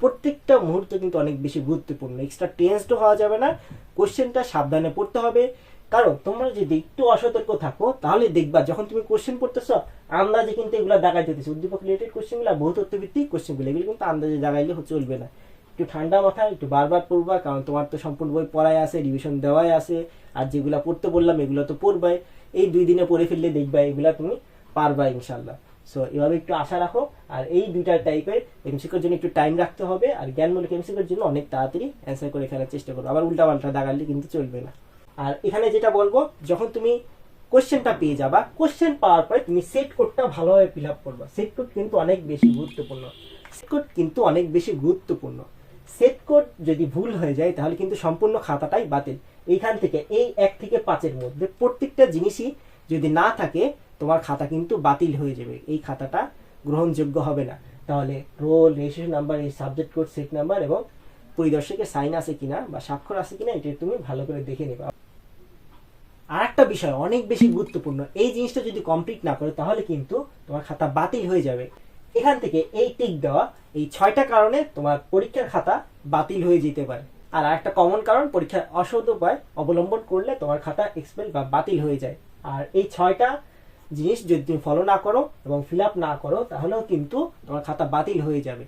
প্রত্যেকটা মুহূর্ত কিন্তু অনেক বেশি গুরুত্বপূর্ণ। এক্সট্রা টেন্সড হওয়া যাবে না। কোশ্চেনটা সাবধানে পড়তে হবে। কারণ তোমরা যদি একটু অসতর্ক থাকো, তাহলে দেখবা যখন তুমি কোশ্চেন পড়তেছো, আন্দাজে কিন্তু এগুলো দাগাই যেতেছে উদ্দীপক রিলেটেড কোশ্চেনগুলো বহু তথ্যভিত্তিক কোশ্চেনগুলো এগুলো কিন্তু আন্দাজে দাগাইলে চলবে না। একটু ঠান্ডা মাথায় একটু বারবার পড়বা, কারণ তোমার তো সম্পূর্ণ বই পড়াই আছে রিভিশন দেওয়াই আছে, আর যেগুলো পড়তে বললাম এগুলো তো পড়বাই। এই দুই দিনে পড়ে ফেললে দেখবা এগুলা তুমি পারবা ইনশাল্লাহ সো এভাবে একটু আশা রাখো। আর এই দুইটা টাইপের এমসিকের জন্য একটু টাইম রাখতে হবে। আর জ্ঞানমূলক এমসিকের জন্য অনেক তাড়াতাড়ি অ্যান্সার করে ফেলার চেষ্টা করো। আবার উল্টা পাল্টা দাগালে কিন্তু চলবে না। আর এখানে যেটা বলব, যখন তুমি কোশ্চেনটা পেয়ে যাবা কোশ্চেন পাওয়ার পরে তুমি সেট কোডটা ভালোভাবে ফিল আপ করবা। সেট কোড কিন্তু অনেক বেশি গুরুত্বপূর্ণ। সেট কোড কিন্তু অনেক বেশি গুরুত্বপূর্ণ। সেট কোড যদি ভুল হয়ে যায়, তাহলে কিন্তু সম্পূর্ণ খাতাটাই বাতিল। এইখান থেকে, এই এক থেকে পাঁচের মধ্যে প্রত্যেকটা জিনিসই যদি না থাকে তোমার খাতা কিন্তু বাতিল হয়ে যাবে। এই খাতাটা গ্রহণযোগ্য হবে না। তাহলে রোল রেজিস্ট্রেশন নাম্বার এই সাবজেক্ট কোড সেট নাম্বার এবং পরিদর্শকের সাইন আছে কিনা বা স্বাক্ষর আছে কিনা, এটা তুমি ভালো করে দেখে নেবা। আর একটা বিষয়, অনেক বেশি গুরুত্বপূর্ণ। এই জিনিসটা যদি কমপ্লিট না করে, তাহলে কিন্তু তোমার খাতা বাতিল হয়ে যাবে। এখান থেকে এই টিক দেওয়া, এই ছয়টা কারণে তোমার পরীক্ষার খাতা বাতিল হয়ে যেতে পারে। আর একটা কমন কারণ পরীক্ষার অসৎ উপায় অবলম্বন করলে তোমার খাতা এক্সপেল বা বাতিল হয়ে যায়। আর এই ছয়টা জিনিস যদি তুমি ফলো না করো এবং ফিল আপ না করো, তাহলেও কিন্তু তোমার খাতা বাতিল হয়ে যাবে।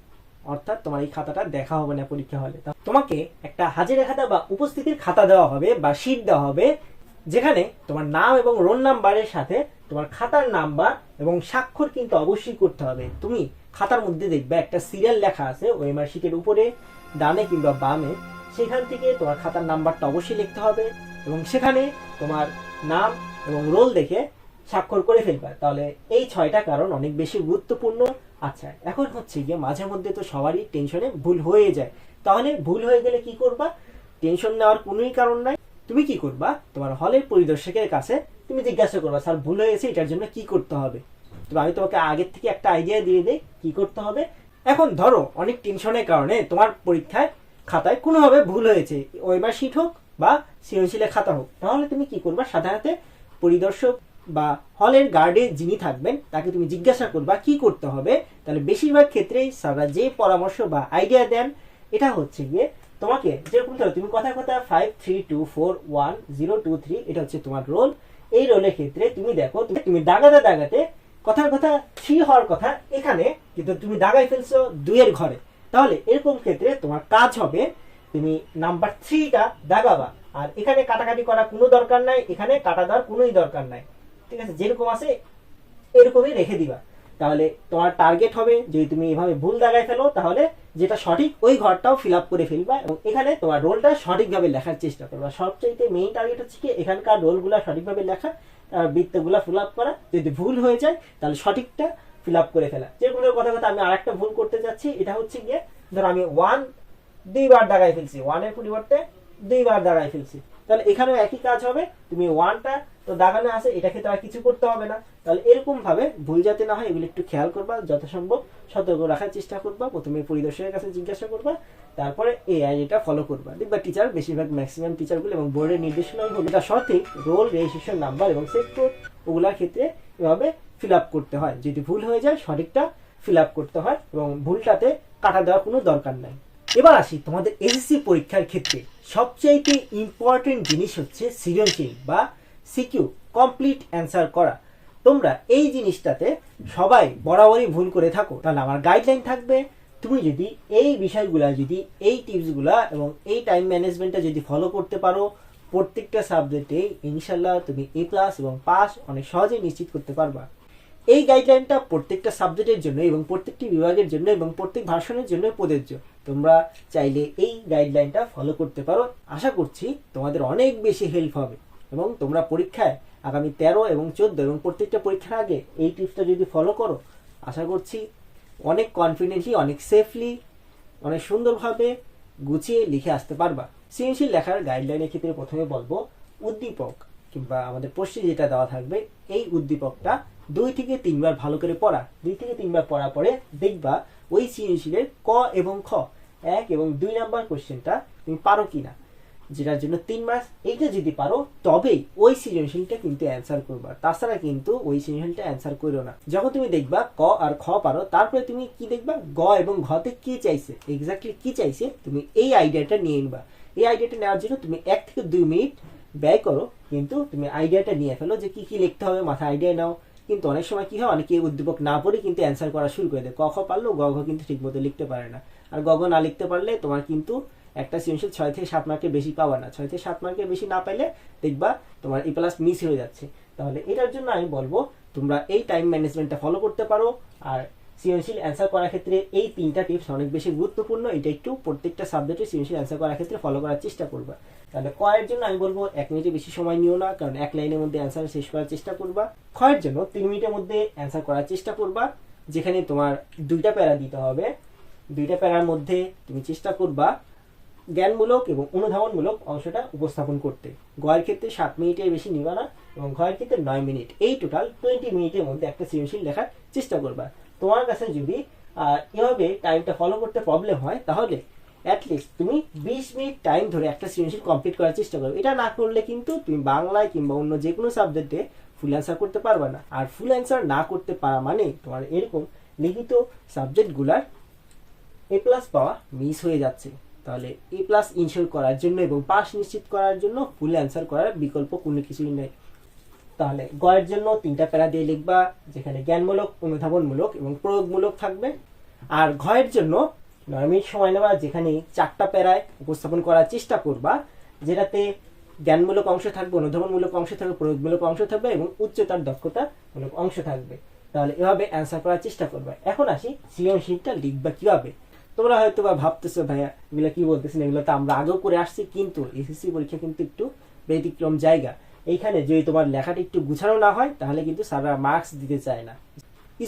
অর্থাৎ তোমার এই খাতাটা দেখা হবে না পরীক্ষা হলে। তোমাকে একটা হাজিরা খাতা বা উপস্থিতির খাতা দেওয়া হবে বা শিট দেওয়া হবে, যেখানে তোমার নাম এবং রোল নাম্বারের সাথে তোমার খাতার নাম্বার এবং স্বাক্ষর কিন্তু অবশ্যই করতে হবে। তুমি খাতার মধ্যে দেখবে একটা সিরিয়াল লেখা আছে ওএমআর শিটের উপরে, ডানে কিংবা বামে, সেখান থেকে তোমার খাতার নাম্বারটা অবশ্যই লিখতে হবে এবং সেখানে তোমার নাম এবং রোল দেখে স্বাক্ষর করে ফেলবা। তাহলে এই ছয়টা কারণ অনেক বেশি গুরুত্বপূর্ণ। আচ্ছা এখন হচ্ছে গিয়ে মাঝে মধ্যে তো সবারই টেনশনে ভুল হয়ে যায়। তাহলে ভুল হয়ে গেলে কি করবা? টেনশন নেওয়ার কোনোই কারণ নাই। তুমি কি করবা? তোমার হলের পরিদর্শকের কাছে তুমি জিজ্ঞাসা করবা, স্যার, ভুল হয়ে গেছে, এটার জন্য কি করতে হবে? তো আমি তোমাকে আগের থেকে একটা আইডিয়া দিয়ে দিই, কি করতে হবে? এখন ধরো, অনেক টেনশনের কারণে তোমার পরীক্ষায় খাতায় কোনোভাবে ভুল হয়েছে। ওয়েবার শিট হোক বা সৃজনশীলের খাতা হোক। তাহলে তুমি কি করবা? সাধারণত পরিদর্শক বা হলের গার্ডে যিনি থাকবেন, তাকে তুমি জিজ্ঞাসা করবা, কি করতে হবে? তাহলে বেশিরভাগ ক্ষেত্রেই স্যাররা যে পরামর্শ বা আইডিয়া দেন, এটা হচ্ছে গিয়ে তোমাকে যেরকম ধরো তুমি কথা কথা five three two four one zero two three এটা হচ্ছে তোমার রোল এই রোলের ক্ষেত্রে তুমি দেখো, তুমি- দাগাতে দাগাতে কথার কথা থ্রি হওয়ার কথা এখানে, কিন্তু তুমি দাগাই ফেলছো দুইয়ের ঘরে। তাহলে এরকম ক্ষেত্রে তোমার কাজ হবে, তুমি নাম্বার থ্রিটা দাগাবা। আর এখানে কাটাকাটি করা কোনো দরকার নাই, এখানে কাটা দেওয়ার কোনোই দরকার নাই। ঠিক আছে, যেরকম আছে, এরকমই রেখে দিবা। তাহলে তোমার টার্গেট হবে যদি তুমি এভাবে ভুল দাগায় ফেলো, তাহলে যেটা সঠিক, ওই ঘরটাও ফিল আপ করে ফেলবা এবং এখানে তোমার রোলটা সঠিকভাবে লেখার চেষ্টা করবা। সবচাইতে মেইন টার্গেট হচ্ছে কি, এখানকার রোলগুলা সঠিকভাবে লেখা আর বৃত্তগুলা ফিল আপ করা। যদি ভুল হয়ে যায়, তাহলে সঠিকটা ফিল আপ করে ফেলা। যে কথা কথা আমি আরেকটা ভুল করতে যাচ্ছি, এটা হচ্ছে গিয়ে, ধরো আমি ওয়ান দুইবার দাগায় ফেলছি। ওয়ানের পরিবর্তে দুইবার দাগায় ফেলছি। তাহলে এখানেও একই কাজ হবে। তুমি ওয়ানটা তো দাগানো আছে, এটাকে তো আর কিছু করতে হবে না। তাহলে এরকম ভাবে ভুল যাতে না হয়, এগুলো একটু খেয়াল করবা, যথাসম্ভব সতর্ক রাখার চেষ্টা করবা, প্রথমে পরিদর্শকের কাছে জিজ্ঞাসা করবা, তারপরে এই আইডিটা ফলো করবা। দেখবা টিচার বেশিরভাগ ম্যাক্সিমাম টিচারগুলো এবং বোর্ডের নির্দেশনা হলো এটা সঠিক রোল রেজিস্ট্রেশন নাম্বার এবং সেক্টর ওগুলার ক্ষেত্রে এভাবে ফিল আপ করতে হয়। যদি ভুল হয়ে যায়, সঠিকটা ফিল আপ করতে হয় এবং ভুলটাতে কাটা দেওয়ার কোনো দরকার নাই। এবার আসি তোমাদের এসএসসি পরীক্ষার ক্ষেত্রে। সবচাইতে ইম্পর্টেন্ট জিনিস হচ্ছে সৃজনশীল বা সিকিউ, কমপ্লিট অ্যান্সার করা। তোমরা এই জিনিসটাতে সবাই বরাবরই ভুল করে থাকো। তাহলে আমার গাইডলাইন থাকবে, তুমি যদি এই বিষয়গুলা, যদি এই টিপসগুলা এবং এই টাইম ম্যানেজমেন্টটা যদি ফলো করতে পারো, প্রত্যেকটা সাবজেক্টে ইনশাল্লাহ তুমি এ প্লাস এবং পাস অনেক সহজেই নিশ্চিত করতে পারবা। এই গাইডলাইনটা প্রত্যেকটা সাবজেক্টের জন্য এবং প্রত্যেকটি বিভাগের জন্য এবং প্রত্যেক ভার্সনের জন্য প্রযোজ্য। তোমরা চাইলে এই গাইডলাইনটা ফলো করতে পারো। আশা করছি তোমাদের অনেক বেশি হেল্প হবে। এবং তোমরা পরীক্ষায় আগামী তেরো এবং চোদ্দ এবং প্রত্যেকটা পরীক্ষার আগে এই টিপসটা যদি ফলো করো, আশা করছি অনেক কনফিডেন্টলি অনেক সেফলি অনেক সুন্দরভাবে গুছিয়ে লিখে আসতে পারবা। সৃজনশীল লেখার গাইডলাইনের ক্ষেত্রে প্রথমে বলব, উদ্দীপক কিংবা আমাদের পোস্টে যেটা দেওয়া থাকবে, এই উদ্দীপকটা দুই থেকে তিনবার ভালো করে পড়া। দুই থেকে তিনবার পড়া পরে দেখবা ওই সৃজনশীলের ক এবং খ, এক এবং দুই নাম্বার কোশ্চেনটা তুমি পারো কিনা। যেটার জন্য তিন মাস এইটা যদি পারো, তবেই ওই সৃজনশীলটা কিন্তু অ্যান্সার করবা। তাছাড়া কিন্তু ওই সৃজনশীলটা অ্যান্সার করো না। যখন তুমি দেখবা ক আর খ পারো, তারপরে তুমি কি দেখবা? গ এবং ঘতে কি চাইছে? এক্স্যাক্টলি কি চাইছে? তুমি এই আইডিয়াটা নিয়ে নিবা। এই আইডিয়াটা নেওয়ার জন্য তুমি এক থেকে দুই মিনিট ব্যয় করো। কিন্তু তুমি আইডিয়াটা নিয়ে ফেলো যে কি কি লিখতে হবে মাথায় আইডিয়া নাও। কিন্তু অনেক সময় কি হয়? অনেকে উদ্দীপক না পড়ে কিন্তু অ্যান্সার করা শুরু করে দেয়। ক, খ পারলেও গ, ঘ কিন্তু ঠিকমতো লিখতে পারে না। আর গ, ঘ না লিখতে পারলে তোমার কিন্তু একটা সৃজনশীল ছয় থেকে সাত মার্কের বেশি পাওয়া না। ছয় থেকে সাত মার্কের বেশি না পাইলে দেখবা তোমার এ প্লাস মিস হয়ে যাচ্ছে। তাহলে এটার জন্য আমি বলব, তোমরা এই টাইম ম্যানেজমেন্টটা ফলো করতে পারো। আর সৃজনশীল অ্যান্সার করার ক্ষেত্রে এই তিনটা টিপস অনেক বেশি গুরুত্বপূর্ণ। এটা একটু প্রত্যেকটা সাবজেক্টে সৃজনশীল অ্যান্সার করার ক্ষেত্রে ফলো করার চেষ্টা করবা। তাহলে কয়ের জন্য আমি বলব, এক মিনিটে বেশি সময় নিও না, কারণ এক লাইনের মধ্যে অ্যান্সার শেষ করার চেষ্টা করবা। ক্ষয়ের জন্য তিন মিনিটের মধ্যে অ্যান্সার করার চেষ্টা করবা, যেখানে তোমার দুইটা প্যারা দিতে হবে। দুইটা প্যারার মধ্যে তুমি চেষ্টা করবা জ্ঞানমূলক এবং অনুধাবনমূলক অংশটা উপস্থাপন করতে। গয়ের ক্ষেত্রে সাত মিনিটের বেশি নিবা না এবং ঘয়ের ক্ষেত্রে নয় মিনিট। এই টোটাল টোয়েন্টি মিনিটের মধ্যে একটা সৃজনশীল লেখার চেষ্টা করবা। তোমার কাছে যদি এভাবে টাইমটা ফলো করতে প্রবলেম হয়, তাহলে অ্যাটলিস্ট তুমি বিশ মিনিট টাইম ধরে একটা সৃজনশীল কমপ্লিট করার চেষ্টা করবে এটা না করলে কিন্তু তুমি বাংলায় কিংবা অন্য যে কোনো সাবজেক্টে ফুল অ্যান্সার করতে পারবে না। আর ফুল অ্যান্সার না করতে পারা মানে তোমার এরকম লিখিত সাবজেক্টগুলার এ প্লাস পাওয়া মিস হয়ে যাচ্ছে। তাহলে এ প্লাস ইনশিওর করার জন্য এবং পাস নিশ্চিত করার জন্য ফুল অ্যান্সার করার বিকল্প কোনো কিছুই নেই। তাহলে গয়ের জন্য তিনটা প্যারা দিয়ে লিখবা, যেখানে জ্ঞানমূলক, অনুধাবনমূলক এবং প্রয়োগমূলক থাকবে। আর ঘয়ের জন্য নয় মিনিট সময় নেওয়া, যেখানে চারটা প্যারায় উপস্থাপন করার চেষ্টা করবা, যেটাতে জ্ঞানমূলক অংশ থাকবে, অনুধাবনমূলক অংশ থাকবে, প্রয়োগমূলক অংশ থাকবে এবং উচ্চতার দক্ষতামূলক অংশ থাকবে। তাহলে এভাবে অ্যান্সার করার চেষ্টা করবে। এখন আসি সৃজনশীলটা লিখবা কীভাবে? তোমরা হয়তো বা ভাবতেছো, ভাইয়া এগুলো কি বলতেছেন? এগুলো তো আমরা আগেও করে আসছি, কিন্তু এসএসসি পরীক্ষা কিন্তু একটু ব্যতিক্রম জায়গা। এইখানে যদি তোমার লেখাটা একটু গুছানো না হয়, তাহলে কিন্তু স্যাররা মার্কস দিতে চায় না।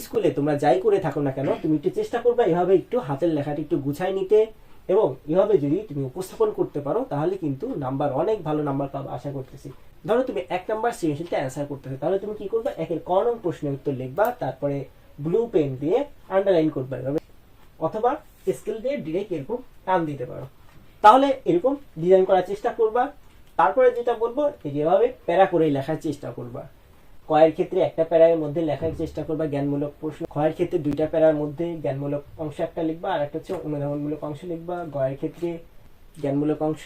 স্কুলে তোমরা যাই করে থাকো না কেন, তুমি একটু চেষ্টা করবে এভাবে একটু হাতের লেখাটা একটু গুছাই নিতে এবং এভাবে যদি তুমি উপস্থাপন করতে পারো, তাহলে কিন্তু নাম্বার অনেক ভালো নাম্বার পাবে, আশা করতেছি। ধরো তুমি এক নাম্বার সৃজনশীলটা অ্যান্সার করতেছো, তাহলে তুমি কি করবে? একের ক প্রশ্নের উত্তর লিখবা, তারপরে ব্লু পেন দিয়ে আন্ডারলাইন করবে অথবা স্কেল দিয়ে ডিরেক্ট এরকম টান দিতে পারো। তাহলে এরকম ডিজাইন করার চেষ্টা করবা। তারপরে যেটা বলব, এই যে প্যারা করে লেখার চেষ্টা করবা। কয়ের ক্ষেত্রে একটা প্যারার মধ্যে লেখার চেষ্টা করবা জ্ঞানমূলক প্রশ্ন। ক্ষয়ের ক্ষেত্রে দুইটা প্যারার মধ্যে জ্ঞানমূলক অংশ একটা লিখবা, আর একটা হচ্ছে অনুধাবনমূলক অংশ লিখবা। গয়ের ক্ষেত্রে জ্ঞানমূলক অংশ,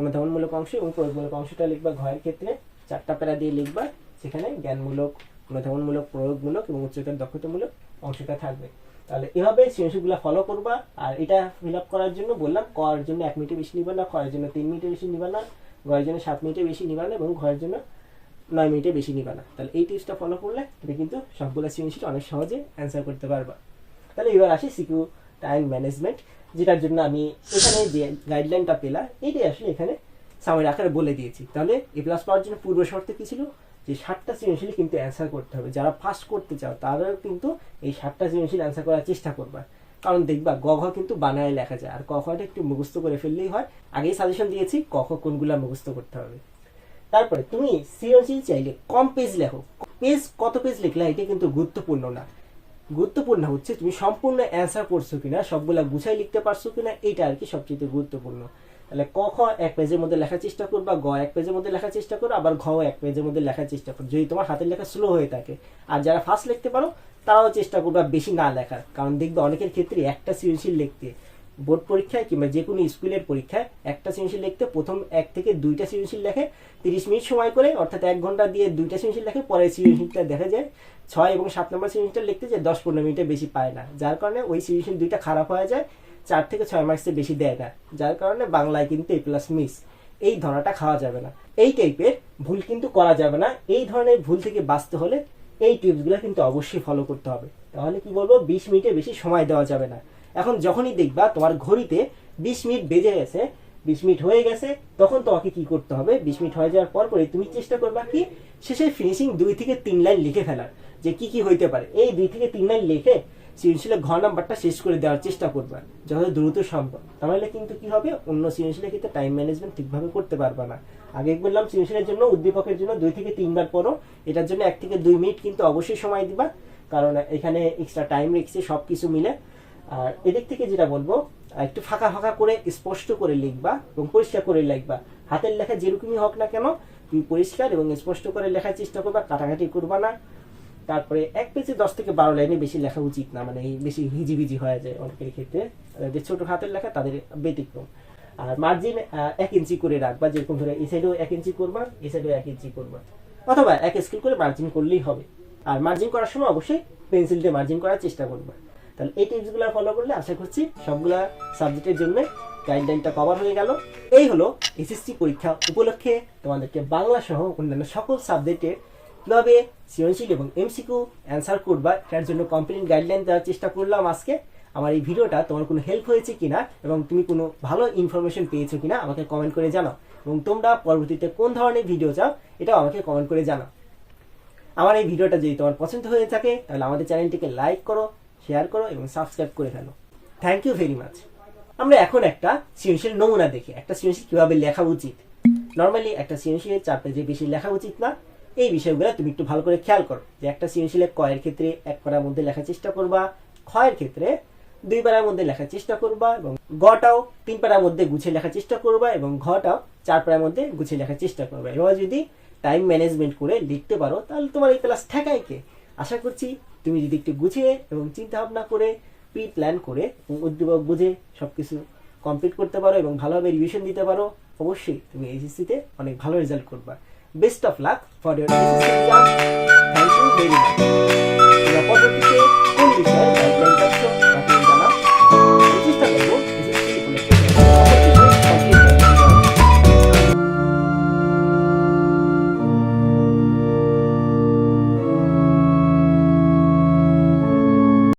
অনুধাবনমূলক অংশ এবং প্রয়োগমূলক অংশটা লিখবা। ঘয়ের ক্ষেত্রে চারটা প্যারা দিয়ে লিখবা সেখানে জ্ঞানমূলক, অনুধাবনমূলক, প্রয়োগমূলক এবং উচ্চতার দক্ষতামূলক অংশটা থাকবে। তাহলে এভাবে সৃজনশীলগুলো ফলো করবা। আর এটা ফিল আপ করার জন্য বললাম কর জন্য এক মিনিটে বেশি নিবা না খয়ের জন্য তিন মিনিটে বেশি নিবা না গয়ের জন্য সাত মিনিটে বেশি নিবা না এবং ঘয়ের জন্য নয় মিনিটে বেশি নিবা না। তাহলে এই টিপসটা ফলো করলে তুমি কিন্তু সবগুলো সৃজনশীল অনেক সহজে অ্যান্সার করতে পারবা। তাহলে এবার আসি সিকিউ টাইম ম্যানেজমেন্ট যেটার জন্য আমি এখানে যে গাইডলাইনটা পেলাম এইটাই আসলে এখানে সামের আকারে বলে দিয়েছি। তাহলে এ প্লাস পাওয়ার জন্য পূর্ব শর্তে কি ছিল? যে সাতটা সৃজনশীল কিন্তু অ্যান্সার করতে হবে। যারা ফার্স্ট করতে চাও, তারাও কিন্তু এই সাতটা সৃজনশীল অ্যান্সার করার চেষ্টা করবা। কারণ দেখবা, গ কিন্তু বানায় লেখা যায়। আর ক খটা একটু মুখস্থ করে ফেললেই হয়। আগেই সাজেশন দিয়েছি, ক খ কোনগুলা মুখস্থ করতে হবে। তারপরে তুমি সৃজনশীল চাইলে কম পেজ লেখো। পেজ কত পেজ লিখলে এটা কিন্তু গুরুত্বপূর্ণ না। গুরুত্বপূর্ণ হচ্ছে তুমি সম্পূর্ণ অ্যান্সার করছ কিনা, সবগুলা গুছাই লিখতে পারছ কিনা, এটা আর কি সবচেয়ে গুরুত্বপূর্ণ। তাহলে ক খ এক পেজের মধ্যে লেখার চেষ্টা করবা গ এক পেজের মধ্যে লেখার চেষ্টা করো, আবার ঘ এক পেজের মধ্যে লেখার চেষ্টা করো। যদি তোমার হাতের লেখা স্লো হয়ে থাকে, আর যারা ফার্স্ট লিখতে পারো, তারাও চেষ্টা করবা বেশি না লেখার। কারণ দেখবে অনেকের ক্ষেত্রে একটা সৃজনশীল লিখতে, বোর্ড পরীক্ষায় কিংবা যে কোনো স্কুলের পরীক্ষায় একটা সৃজনশীল লিখতে প্রথম এক থেকে দুইটা সৃজনশীল লেখে, তিরিশ মিনিট সময় করে, অর্থাৎ এক ঘণ্টা দিয়ে দুইটা সৃজনশীল লেখে পরে সৃজনশীলটা দেখা যায় ছয় এবং সাত নম্বর সৃজনশীলটা লিখতে যে দশ পনেরো মিনিটে বেশি পায় না। যার কারণে ওই সৃজনশীল দুইটা খারাপ হয়ে যায় চার থেকে ছয় মার্কসে বেশি দেয় না যার কারণে বাংলায় কিন্তু এ প্লাস মিস এই ধরাটা খাওয়া যাবে না। এই টাইপের ভুল কিন্তু করা যাবে না। এই ধরনের ভুল থেকে বাঁচতে হলে এই টিপসগুলো কিন্তু অবশ্যই ফলো করতে হবে। তাহলে কি বলব? বিশ মিনিটে বেশি সময় দেওয়া যাবে না। এখন যখনই দেখবা তোমার ঘড়িতে বিশ মিনিট বেজে গেছে, বিশ মিনিট হয়ে গেছে, তখন তোমাকে কি করতে হবে? বিশ মিনিট হয়ে যাওয়ার পর পরে তুমি চেষ্টা করবা কি? শেষে ফিনিশিং দুই থেকে তিন লাইন লিখে ফেলার। যে কি কি হইতে পারে। এই দুই থেকে তিন লাইন লিখে সৃজনশীলের ঘর নাম্বারটা শেষ করে দেওয়ার চেষ্টা করবা যত দ্রুত সম্ভব। তাহলে কিন্তু কি হবে? অন্য সৃজনশীলের ক্ষেত্রে টাইম ম্যানেজমেন্ট ঠিকভাবে করতে পারবা না। আগে বললাম, সৃজনশীলের জন্য, উদ্দীপকের জন্য দুই থেকে তিনবার পড়ো। এটার জন্য এক থেকে দুই মিনিট কিন্তু অবশ্যই সময় দিবা, কারণ এখানে এক্সট্রা টাইম রেখেছি সব কিছু মিলে। আর এদিক থেকে যেটা বলব, একটু ফাঁকা ফাঁকা করে স্পষ্ট করে লিখবা এবং পরিষ্কার করে লিখবা। হাতের লেখা যেরকমই হোক না কেন, তুমি পরিষ্কার এবং স্পষ্ট করে লেখার চেষ্টা করবা, কাটাকাটি করবা না। তারপরে এক পেজে দশ থেকে বারো লাইনে বেশি লেখা উচিত না মানে বেশি হিজিবিজি হয়ে যায় অনেকের ক্ষেত্রে। যে ছোট হাতের লেখা, তাদের ব্যতিক্রম। আর মার্জিন এক ইঞ্চি করে রাখবা, যেরকম ধরে এই সাইডেও এক ইঞ্চি করবা, এই সাইডেও এক ইঞ্চি করবা। অথবা এক স্কেল করে মার্জিন করলেই হবে। আর মার্জিন করার সময় অবশ্যই পেন্সিল দিয়ে মার্জিন করার চেষ্টা করবা। তাহলে এই টিপসগুলো ফলো করলে আশা করছি সবগুলা সাবজেক্টের জন্য গাইডলাইনটা কভার হয়ে গেল। এই হলো এসএসসি পরীক্ষা উপলক্ষে তোমাদেরকে বাংলা সহ অন্যান্য সকল সাবজেক্টের কীভাবে সৃজনশীল এবং এমসিকিউ অ্যান্সার করবা এটার জন্য কমপ্লিট গাইডলাইন দেওয়ার চেষ্টা করলাম আজকে। আমার এই ভিডিওটা তোমার কোনো হেল্প হয়েছে কিনা এবং তুমি কোনো ভালো ইনফরমেশন পেয়েছ কিনা আমাকে কমেন্ট করে জানাও। এবং তোমরা পরবর্তীতে কোন ধরনের ভিডিও চাও এটাও আমাকে কমেন্ট করে জানাও। আমার এই ভিডিওটা যদি তোমার পছন্দ হয়ে থাকে, তাহলে আমাদের চ্যানেলটিকে লাইক করো শেয়ার করো এবং সাবস্ক্রাইব করে ফেলো। থ্যাংক ইউ ভেরি মাচ আমরা এখন একটা সৃজনশীল নমুনা দেখি। একটা সৃজনশীল কীভাবে লেখা উচিত? নর্মালি একটা সৃজনশীলের চার পেজে বেশি লেখা উচিত না এই বিষয়গুলো তুমি একটু ভালো করে খেয়াল করো। যে একটা সৃজনশীলের কয়ের ক্ষেত্রে এক পাড়ার মধ্যে লেখার চেষ্টা করবা, ক্ষয়ের ক্ষেত্রে দুই পাড়ার মধ্যে লেখার চেষ্টা করবা এবং গটাও তিন পাড়ার মধ্যে গুছিয়ে লেখার চেষ্টা করবা এবং ঘটাও চার পাড়ার মধ্যে গুছিয়ে লেখার চেষ্টা করবা। এবার যদি টাইম ম্যানেজমেন্ট করে লিখতে পারো, তাহলে তোমার এই ক্লাস ঠেকায় কে? আশা করছি তুমি যদি একটু গুছিয়ে এবং চিন্তা ভাবনা করে প্রি প্ল্যান করে উদ্দীপক বুঝে সবকিছু কমপ্লিট করতে পারো এবং ভালোভাবে রিভিশন দিতে পারো, অবশ্যই তুমি এইচএসসিতে অনেক ভালো রেজাল্ট করবা। Best of luck for your necessary job. Thank you very much.